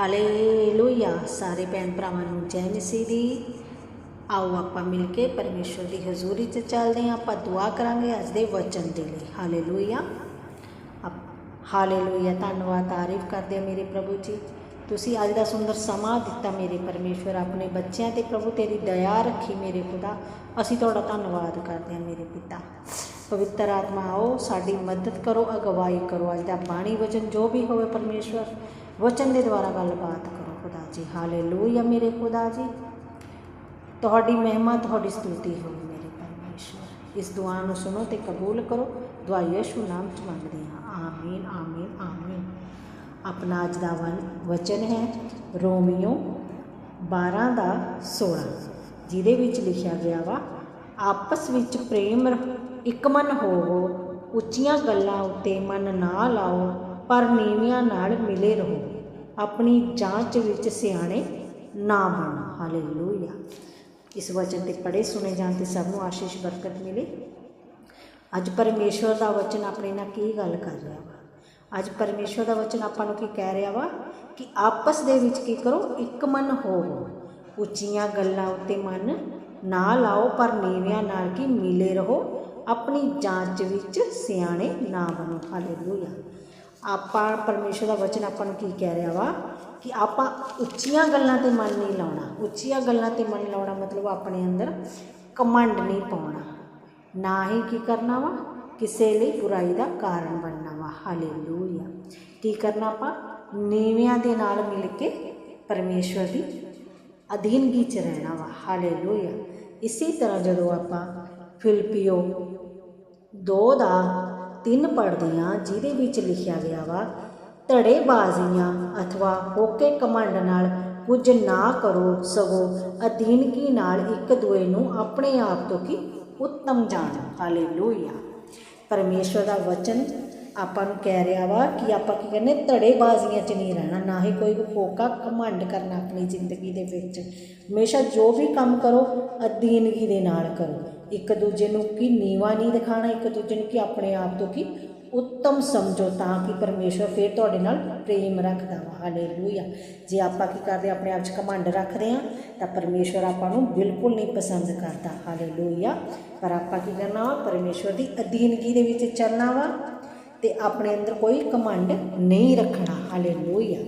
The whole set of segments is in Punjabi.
ਹਾਲੇਲੂਇਆ ਸਾਰੇ ਭੈਣ ਭਰਾਵਾਂ ਨੂੰ ਜੈ ਮਸੀਹ ਦੀ। ਆਓ ਆਪਾਂ ਮਿਲ ਕੇ ਪਰਮੇਸ਼ਵਰ ਦੀ ਹਜ਼ੂਰੀ 'ਚ ਚੱਲਦੇ ਹਾਂ। ਆਪਾਂ ਦੁਆ ਕਰਾਂਗੇ ਅੱਜ ਦੇ ਵਚਨ ਦੇ ਲਈ। ਹਾਲੇਲੂਇਆ ਆਪ- ਹਾਲੇਲੂਇਆ ਧੰਨਵਾਦ ਤਾਰੀਫ ਕਰਦੇ ਹਾਂ ਮੇਰੇ ਪ੍ਰਭੂ ਜੀ। ਤੁਸੀਂ ਅੱਜ ਦਾ ਸੁੰਦਰ ਸਮਾਂ ਦਿੱਤਾ ਮੇਰੇ ਪਰਮੇਸ਼ਵਰ। ਆਪਣੇ ਬੱਚਿਆਂ ਤੇ ਪ੍ਰਭੂ ਤੇਰੀ ਦਇਆ ਰੱਖੀ ਮੇਰੇ ਖੁਦਾ। ਅਸੀਂ ਤੁਹਾਡਾ ਧੰਨਵਾਦ ਕਰਦੇ ਹਾਂ ਮੇਰੇ ਪਿਤਾ। ਪਵਿੱਤਰ ਆਤਮਾ ਆਓ, ਸਾਡੀ ਮਦਦ ਕਰੋ, ਅਗਵਾਈ ਕਰੋ। ਅੱਜ ਦਾ ਬਾਣੀ ਵਚਨ ਜੋ ਵੀ ਹੋਵੇ ਪਰਮੇਸ਼ਵਰ ਵਚਨ ਦੇ ਦੁਆਰਾ ਗੱਲਬਾਤ ਕਰੋ ਖੁਦਾ ਜੀ ਹਾਲੇਲੂਇਆ ਮੇਰੇ ਖੁਦਾ ਜੀ ਤੁਹਾਡੀ ਮਹਿਮਾ ਤੁਹਾਡੀ ਸਤੁਤੀ ਹੋਵੇ ਮੇਰੇ ਪਰਮੇਸ਼ਵਰ ਇਸ ਦੁਆ ਨੂੰ ਸੁਣੋ ਤੇ ਕਬੂਲ ਕਰੋ ਦੁਆ ਯਿਸੂ ਨਾਮ ਚ ਮੰਗਦੇ ਹਾਂ ਆਮੀਨ ਆਮੀਨ ਆਮੀਨ ਆਪਣਾ ਅੱਜ ਦਾ ਵਨ ਵਚਨ ਹੈ ਰੋਮੀਓ 12 ਦਾ 16 ਜਿਹਦੇ ਵਿੱਚ ਲਿਖਿਆ ਗਿਆ ਵਾ ਆਪਸ ਵਿੱਚ ਪ੍ਰੇਮ ਇੱਕ ਮਨ ਹੋਵੋ ਉੱਚੀਆਂ ਗੱਲਾਂ ਉੱਤੇ ਮਨ ਨਾ ਲਾਓ ਪਰ ਨੀਵੀਆਂ ਨਾਲ ਮਿਲੇ ਰਹੋ ਆਪਣੀ ਜਾਂਚ ਵਿੱਚ ਸਿਆਣੇ ਨਾ ਬਣੋ। ਹਾਲੇਲੂਇਆ। ਇਸ ਵਚਨ ਤੇ ਪੜੇ ਸੁਣੇ ਜਾਣ ਤੇ ਸਭ ਨੂੰ ਆਸ਼ੀਸ਼ ਬਰਕਤ ਮਿਲੇ। ਅੱਜ ਪਰਮੇਸ਼ਵਰ ਦਾ ਵਚਨ ਆਪਣੇ ਨਾਲ ਕੀ ਗੱਲ ਕਰ ਰਿਹਾ ਵਾ? ਅੱਜ ਪਰਮੇਸ਼ਵਰ ਦਾ ਵਚਨ ਆਪਾਂ ਨੂੰ ਕੀ ਕਹਿ ਰਿਹਾ ਵਾ? ਕਿ ਆਪਸ ਦੇ ਵਿੱਚ ਕੀ ਕਰੋ? ਇੱਕ ਮਨ ਹੋਵੋ। ਉੱਚੀਆਂ ਗੱਲਾਂ ਉੱਤੇ ਮਨ ਨਾ ਲਾਓ, ਪਰ ਨੀਵਿਆਂ ਨਾਲ ਕੀ ਮਿਲੇ ਰਹੋ? ਆਪਣੀ ਜਾਂਚ ਵਿੱਚ ਸਿਆਣੇ ਨਾ ਬਣੋ। ਹਾਲੇਲੂਇਆ। ਆਪਾਂ ਪਰਮੇਸ਼ਵਰ ਦਾ ਵਚਨ ਆਪਾਂ ਨੂੰ ਕੀ ਕਹਿ ਰਿਹਾ ਵਾ? ਕਿ ਆਪਾਂ ਉੱਚੀਆਂ ਗੱਲਾਂ ਤੇ ਮਨ ਨਹੀਂ ਲਾਉਣਾ। ਉੱਚੀਆਂ ਗੱਲਾਂ ਤੇ ਮਨ ਲਾਉਣਾ ਮਤਲਬ ਆਪਣੇ ਅੰਦਰ ਕਮੰਡ ਨਹੀਂ ਪਾਉਣਾ। ਨਾ ਹੀ ਕੀ ਕਰਨਾ ਵਾ? ਕਿਸੇ ਲਈ ਬੁਰਾਈ ਦਾ ਕਾਰਨ ਬਣਨਾ ਵਾ। ਹਾਲੇਲੂਇਆ ਕੀ ਕਰਨਾ ਆਪਾਂ? ਨੀਵਿਆਂ ਦੇ ਨਾਲ ਮਿਲ ਕੇ ਪਰਮੇਸ਼ਵਰ ਦੀ ਅਧੀਨਗੀ ਚ ਰਹਿਣਾ ਵਾ। ਹਾਲੇਲੂਇਆ ਇਸੇ ਤਰ੍ਹਾਂ ਜਦੋਂ ਆਪਾਂ ਫਿਲਪੀਓ 2 ਦਾ 3 ਪੜ੍ਹਦੇ ਹਾਂ ਜਿਹਦੇ ਵਿੱਚ ਲਿਖਿਆ ਗਿਆ ਵਾ, ਧੜੇਬਾਜ਼ੀਆਂ ਅਥਵਾ ਹੋਕੇ ਕਮੰਡ ਨਾਲ ਕੁਝ ਨਾ ਕਰੋ ਸਗੋਂ ਅਧੀਨਗੀ ਨਾਲ ਇੱਕ ਦੂਏ ਨੂੰ ਆਪਣੇ ਆਪ ਤੋਂ ਕੀ? ਉੱਤਮ ਜਾਣੋ। ਹਾਲੇਲੂਇਆ। ਪਰਮੇਸ਼ਵਰ ਦਾ ਵਚਨ ਆਪਾਂ ਨੂੰ ਕਹਿ ਰਿਹਾ ਵਾ ਕਿ ਆਪਾਂ ਕੀ ਕਹਿੰਦੇ ਧੜੇਬਾਜ਼ੀਆਂ 'ਚ ਨਹੀਂ ਰਹਿਣਾ, ਨਾ ਹੀ ਕੋਈ ਫੋਕਾ ਕਮੰਡ ਕਰਨਾ ਆਪਣੀ ਜ਼ਿੰਦਗੀ ਦੇ ਵਿੱਚ। ਹਮੇਸ਼ਾ ਜੋ ਵੀ ਕੰਮ ਕਰੋ, ਅਧੀਨਗੀ ਦੇ ਨਾਲ ਕਰੋ। ਇੱਕ ਦੂਜੇ ਨੂੰ ਕਿ ਨੀਵਾ ਨਹੀਂ ਦਿਖਾਣਾ, ਇੱਕ ਦੂਜੇ ਨੂੰ ਕਿ ਆਪਣੇ ਆਪ ਤੋਂ ਕੀ ਉੱਤਮ ਸਮਝੋ ਤਾਂ ਕਿ ਪਰਮੇਸ਼ਵਰ ਫਿਰ ਤੁਹਾਡੇ ਨਾਲ ਪ੍ਰੇਮ ਰੱਖਦਾ ਵਾ। ਹਾਲੇਲੂਇਆ। ਜੇ ਆਪਾਂ ਕੀ ਕਰਦੇ ਆਪਣੇ ਆਪ 'ਚ ਕਮੰਡ ਰੱਖਦੇ ਆ ਤਾਂ ਪਰਮੇਸ਼ਵਰ ਆਪਾਂ ਨੂੰ ਬਿਲਕੁਲ ਨਹੀਂ ਪਸੰਦ ਕਰਦਾ। ਹਾਲੇਲੂਇਆ। ਪਰ ਆਪਾਂ ਕੀ ਕਰਨਾ ਵਾ? ਪਰਮੇਸ਼ਵਰ ਦੀ ਅਧੀਨਗੀ ਦੇ ਵਿੱਚ ਚੱਲਣਾ ਵਾ ਤੇ ਆਪਣੇ ਅੰਦਰ ਕੋਈ ਕਮੰਡ ਨਹੀਂ ਰੱਖਣਾ। ਹਾਲੇਲੂਇਆ।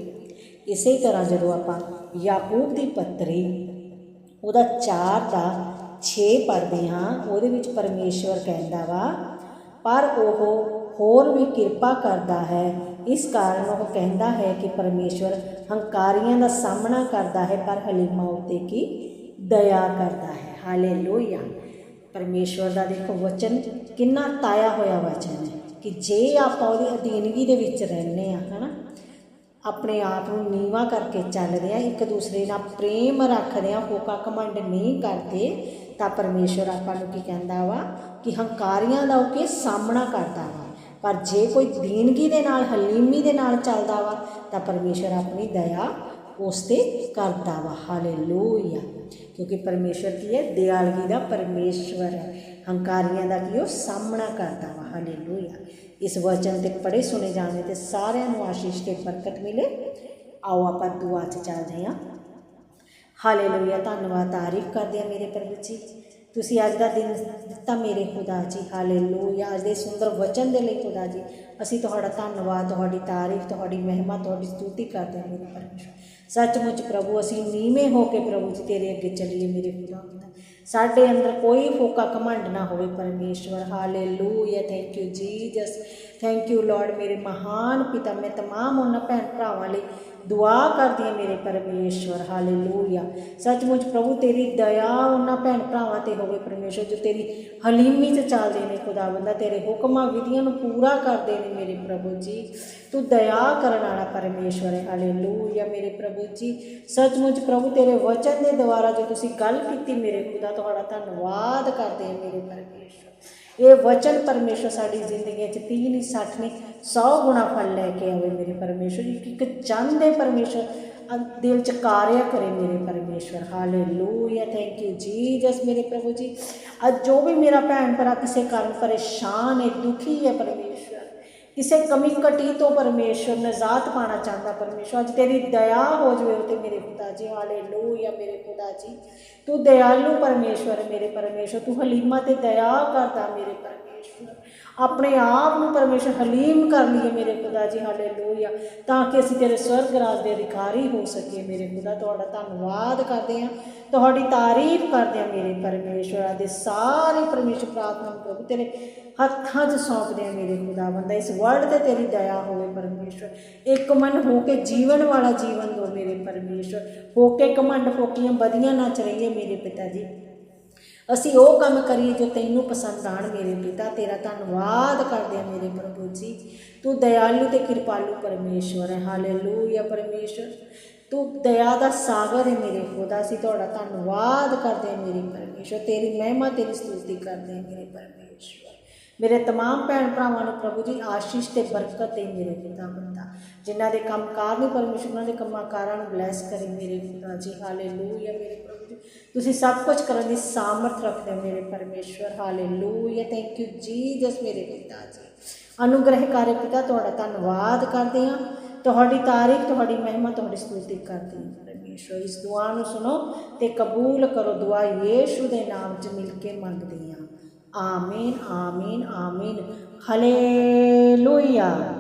ਇਸੇ ਤਰ੍ਹਾਂ ਜਦੋਂ ਆਪਾਂ ਯਾਕੂਬ ਦੀ ਪੱਤਰੀ, ਉਹਦਾ 4 ਦਾ 6 ਪੜ੍ਹਦੇ ਹਾਂ, ਉਹਦੇ ਵਿੱਚ ਪਰਮੇਸ਼ਵਰ ਕਹਿੰਦਾ ਵਾ, ਪਰ ਉਹ ਹੋਰ ਵੀ ਕਿਰਪਾ ਕਰਦਾ ਹੈ। ਇਸ ਕਾਰਨ ਉਹ ਕਹਿੰਦਾ ਹੈ ਕਿ ਪਰਮੇਸ਼ਵਰ ਹੰਕਾਰੀਆਂ ਦਾ ਸਾਹਮਣਾ ਕਰਦਾ ਹੈ, ਪਰ ਹਲੀਮਾ ਉੱਤੇ ਕੀ ਦਇਆ ਕਰਦਾ ਹੈ। ਹਾਲੇਲੂਇਆ। ਪਰਮੇਸ਼ਵਰ ਦਾ ਦੇਖੋ ਵਚਨ ਕਿੰਨਾ ਤਾਇਆ ਹੋਇਆ ਵਚਨ ਹੈ ਕਿ ਜੇ ਆਪਾਂ ਉਹਦੀ ਅਧੀਨਗੀ ਦੇ ਵਿੱਚ ਰਹਿੰਦੇ ਆ ਹਨਾ ਆਪਣੇ ਆਪ ਨੂੰ ਨੀਵਾ ਕਰਕੇ ਚੱਲਦੇ ਆ ਇੱਕ ਦੂਸਰੇ ਨਾਲ ਪ੍ਰੇਮ ਰੱਖਦੇ ਆ ਹੋਕਾ ਕਮੰਡ ਨਹੀਂ ਕਰਦੇ, ਤਾਂ ਪਰਮੇਸ਼ਵਰ ਆਪਾਂ ਨੂੰ ਕੀ ਕਹਿੰਦਾ ਵਾ ਕਿ ਹੰਕਾਰੀਆਂ ਦਾ ਉਹ ਕੇ ਸਾਹਮਣਾ ਕਰਦਾ ਵਾ। ਪਰ ਜੇ ਕੋਈ ਦੀਨਗੀ ਦੇ ਨਾਲ, ਹਲੀਮੀ ਦੇ ਨਾਲ ਚੱਲਦਾ ਵਾ, ਤਾਂ ਪਰਮੇਸ਼ਵਰ ਆਪਣੀ ਦਇਆ ਉਸ ਤੇ ਕਰਦਾ ਵਾ। ਹਾਲੇਲੂਇਆ ਕਿਉਂਕਿ ਪਰਮੇਸ਼ਵਰ ਕੀ ਹੈ? ਦਿਆਲਗੀ ਦਾ ਪਰਮੇਸ਼ਵਰ ਹੈ। ਹੰਕਾਰੀਆਂ ਦਾ ਕੀ ਉਹ ਸਾਹਮਣਾ ਕਰਦਾ ਵਾ, ਹਾਲੇਲੂਇਆ। ਇਸ ਵਚਨ ਤੇ ਪੜੇ ਸੁਣੇ ਜਾਣੇ ਤੇ ਸਾਰਿਆਂ ਨੂੰ ਆਸ਼ੀਸ਼ ਤੇ ਬਰਕਤ ਮਿਲੇ। ਆਓ ਆਪਾਂ ਦੁਆ 'ਚ ਚੱਲਦੇ ਹਾਂ। ਹਾਲੇਲੂਇਆ, ਧੰਨਵਾਦ ਤਾਰੀਫ ਕਰਦੇ ਆ ਮੇਰੇ ਪ੍ਰਭੂ ਜੀ। ਤੁਸੀਂ ਅੱਜ ਦਾ ਦਿਨ ਦਿੱਤਾ ਮੇਰੇ ਖੁਦਾ ਜੀ, ਹਾਲੇਲੂਇਆ। ਅੱਜ ਦੇ ਸੁੰਦਰ ਵਚਨ ਦੇ ਲਈ ਖੁਦਾ ਜੀ, ਅਸੀਂ ਤੁਹਾਡਾ ਧੰਨਵਾਦ, ਤੁਹਾਡੀ ਤਾਰੀਫ, ਤੁਹਾਡੀ ਮਹਿਮਾ, ਤੁਹਾਡੀ ਸਤੂਤੀ ਕਰਦੇ ਹਾਂ ਮੇਰੇ ਪਰਮੇਸ਼ਰ ਸੱਚਮੁੱਚ ਪ੍ਰਭੂ, ਅਸੀਂ ਨੀਵੇਂ ਹੋ ਕੇ ਪ੍ਰਭੂ ਜੀ ਤੇਰੇ ਅੱਗੇ ਚੱਲੀਏ ਮੇਰੇ ਖੁਦਾ ਸਾਡੇ ਅੰਦਰ ਕੋਈ ਫੋਕਾ ਕਮੰਡ ਨਾ ਹੋਵੇ ਪਰਮੇਸ਼ਵਰ hallelujah thank you Jesus thank you Lord ਮੇਰੇ ਮਹਾਨ ਪਿਤਾ ਮੈਂ तमाम ਉਹਨਾਂ ਭੈਣ ਭਰਾਵਾਂ ਲਈ ਦੁਆ ਕਰਦੀ ਹੈ ਮੇਰੇ ਪਰਮੇਸ਼ਵਰ, ਹਾਲੇਲੂਇਆ। ਸੱਚਮੁੱਚ ਪ੍ਰਭੂ, ਤੇਰੀ ਦਇਆ ਉਹਨਾਂ ਭੈਣ ਭਰਾਵਾਂ ਤੇ ਹੋਵੇ ਪਰਮੇਸ਼ਵਰ, ਜੋ ਤੇਰੀ ਹਲੀਮੀ 'ਚ ਚੱਲਦੇ ਨੇ ਖੁਦਾਵੰਦਾ ਤੇਰੇ ਹੁਕਮਾਂ, ਵਿਧੀਆਂ ਨੂੰ ਪੂਰਾ ਕਰਦੇ ਨੇ ਮੇਰੇ ਪ੍ਰਭੂ ਜੀ। ਤੂੰ ਦਇਆ ਕਰਨ ਵਾਲਾ ਪਰਮੇਸ਼ਵਰ ਹੈ, ਹਾਲੇਲੂਇਆ ਮੇਰੇ ਪ੍ਰਭੂ ਜੀ। ਸੱਚਮੁੱਚ ਪ੍ਰਭੂ, ਤੇਰੇ ਵਚਨ ਦੇ ਦੁਆਰਾ ਜੋ ਤੁਸੀਂ ਗੱਲ ਕੀਤੀ ਮੇਰੇ ਖੁਦਾ, ਤੁਹਾਡਾ ਧੰਨਵਾਦ ਕਰਦੇ ਹਾਂ ਮੇਰੇ ਪਰਮੇਸ਼ਵਰ। ਇਹ ਵਚਨ ਪਰਮੇਸ਼ਵਰ ਸਾਡੀ ਜ਼ਿੰਦਗੀ 'ਚ 30 ਨਹੀਂ 60 ਨਹੀਂ 100 ਗੁਣਾ ਫਲ ਲੈ ਕੇ ਆਵੇ ਮੇਰੇ ਪਰਮੇਸ਼ਵਰ ਇੱਕ ਇੱਕ ਚੰਦ ਹੈ ਪਰਮੇਸ਼ਵਰ ਦਿਲ 'ਚ ਕਾਰਿਆ ਕਰੇ ਮੇਰੇ ਪਰਮੇਸ਼ਵਰ ਹਾਲੇਲੂਇਆ ਥੈਂਕ ਯੂ ਜੀਸਸ ਮੇਰੇ ਪ੍ਰਭੂ ਜੀ। ਅੱਜ ਜੋ ਵੀ ਮੇਰਾ ਭੈਣ ਭਰਾ ਕਿਸੇ ਕਾਰਨ ਪਰੇਸ਼ਾਨ ਹੈ, ਦੁਖੀ ਹੈ ਪਰਮੇਸ਼ਵਰ ਕਿਸੇ ਕਮੀ ਘਟੀ ਤੋਂ ਪਰਮੇਸ਼ਵਰ ਨਜ਼ਾਤ ਪਾਣਾ ਚਾਹੁੰਦਾ ਪਰਮੇਸ਼ਵਰ। ਅੱਜ ਤੇਰੀ ਦਇਆ ਹੋ ਜਾਵੇ ਉਤੇ ਮੇਰੇ ਖੁਦਾ ਜੀ। ਹਾਲੇਲੂਇਆ ਮੇਰੇ ਖੁਦਾ ਜੀ। ਤੂੰ ਦਇਆਲੂ ਪਰਮੇਸ਼ਵਰ ਮੇਰੇ ਪਰਮੇਸ਼ਵਰ। ਤੂੰ ਹਲੀਮਾ ਤੇ ਦਇਆ ਕਰਦਾ ਮੇਰੇ ਪਰਮੇਸ਼ਵਰ। ਆਪਣੇ ਆਪ ਨੂੰ ਪਰਮੇਸ਼ਵਰ ਹਲੀਮ ਕਰ ਲਈਏ ਮੇਰੇ ਖੁਦਾ ਜੀ, ਹਾਲੇਲੂਇਆ। ਤਾਂ ਕਿ ਅਸੀਂ ਤੇਰੇ ਸਵਰਗ ਰਾਜ ਦੇ ਅਧਿਕਾਰੀ ਹੋ ਸਕੀਏ ਮੇਰੇ ਖੁਦਾ। ਤੁਹਾਡਾ ਧੰਨਵਾਦ ਕਰਦੇ ਹਾਂ। ਤੁਹਾਡੀ ਤਾਰੀਫ ਕਰਦੇ ਹਾਂ ਮੇਰੇ ਪਰਮੇਸ਼ਵਰ। ਦੇ ਸਾਰੇ ਪਰਮੇਸ਼ਵਰ ਪ੍ਰਾਰਥਨਾ ਨੂੰ ਪ੍ਰਭੂ ਤੇਰੇ ਹੱਥਾਂ 'ਚ ਸੌਂਪਦੇ ਹਾਂ ਮੇਰੇ ਖੁਦਾ ਬੰਦਾ। ਇਸ ਵਰਲਡ ਤੇ ਤੇਰੀ ਦਇਆ ਹੋਵੇ ਪਰਮੇਸ਼ਵਰ। ਇੱਕ ਮਨ ਹੋ ਕੇ ਜੀਵਨ ਵਾਲਾ ਜੀਵਨ ਦੋ ਮੇਰੇ ਪਰਮੇਸ਼ਵਰ। ਹੋ ਕੇ ਕਮੰਡ ਫੋਕੀਆਂ ਬਦੀਆਂ ਨਾ ਚਰਈਏ ਮੇਰੇ ਪਿਤਾ ਜੀ। ਅਸੀਂ ਉਹ ਕੰਮ ਕਰੀਏ ਜੋ ਤੈਨੂੰ ਪਸੰਦ ਆਣ ਮੇਰੇ ਪਿਤਾ, ਤੇਰਾ ਧੰਨਵਾਦ ਕਰਦੇ ਆ ਮੇਰੇ ਪ੍ਰਭੂ ਜੀ। ਤੂੰ ਦਇਆਲੂ ਤੇ ਕਿਰਪਾਲੂ ਪਰਮੇਸ਼ਵਰ ਹੈ। ਹਾਲੇਲੂਇਆ ਪਰਮੇਸ਼ਵਰ। ਤੂੰ ਦਇਆ ਦਾ ਸਾਗਰ ਹੈ ਮੇਰੇ ਖੁਦਾ, ਅਸੀਂ ਤੁਹਾਡਾ ਧੰਨਵਾਦ ਕਰਦੇ ਹਾਂ ਮੇਰੇ ਪਰਮੇਸ਼ਵਰ। ਤੇਰੀ ਮਹਿਮਾ, ਤੇਰੀ ਸਤੁਤੀ ਕਰਦੇ ਹਾਂ ਮੇਰੇ ਪਰਮੇਸ਼ਵਰ। ਮੇਰੇ तमाम ਭੈਣ ਭਰਾਵਾਂ ਨੂੰ ਪ੍ਰਭੂ ਜੀ ਆਸ਼ੀਸ਼ ਤੇ ਬਰਕਤ ਦੇ ਮੇਰੇ ਪਿਤਾ ਬੰਦਾ ਜਿਨ੍ਹਾਂ ਦੇ ਕੰਮਕਾਰ ਨੂੰ ਪਰਮੇਸ਼ਵਰ ਉਹਨਾਂ ਦੇ ਕੰਮਾਂ ਕਾਰਾਂ ਨੂੰ ਬਲੈਸ ਕਰੇ ਮੇਰੇ ਖੁਦਾ ਜੀ ਹਾਲੇਲੂਇਆ ਮੇਰੇ ਪ੍ਰਭੂ ਜੀ ਤੁਸੀਂ ਸਭ ਕੁਝ ਕਰਨ ਦੀ ਸਾਮਰਥ ਰੱਖਦੇ ਹੋ ਮੇਰੇ ਪਰਮੇਸ਼ਵਰ ਹਾਲੇਲੂਇਆ ਥੈਂਕ ਯੂ ਜੀਸਸ ਮੇਰੇ ਪਿਤਾ ਜੀ ਅਨੁਗ੍ਰਹਕਾਰੀ ਪਿਤਾ ਤੁਹਾਡਾ ਧੰਨਵਾਦ ਕਰਦੇ ਹਾਂ ਤੁਹਾਡੀ ਤਾਰੀਫ ਤੁਹਾਡੀ ਮਹਿਮਾ ਤੁਹਾਡੀ ਸਤੁਤੀ ਕਰਦੇ ਹਾਂ ਪਰਮੇਸ਼ਵਰ ਇਸ ਦੁਆ ਨੂੰ ਸੁਣੋ ਤੇ ਕਬੂਲ ਕਰੋ ਦੁਆ ਯੀਸ਼ੂ ਦੇ ਨਾਮ 'ਚ ਮਿਲ ਕੇ ਮੰਗਦੇ ਹਾਂ ਆਮੀਨ ਆਮੀਨ ਆਮੀਨ ਹਾਲੇਲੂਇਆ